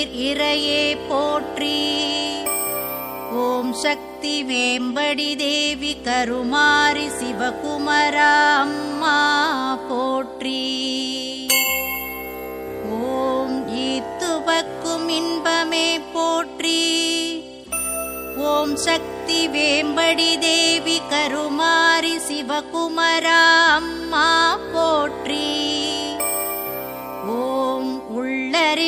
நீர் இறையே போற்றி. ஓம் சக்தி வேம்படி தேவி கருமாரி சிவகுமரா அம்மா போற்றி. ஓம் ஈத்துவக்கும் இன்பமே போற்றி. ஓம் சக்தி வேம்படி தேவி கருமாரி சிவகுமரா அம்மா போற்றி.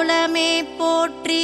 குலமே போற்றி.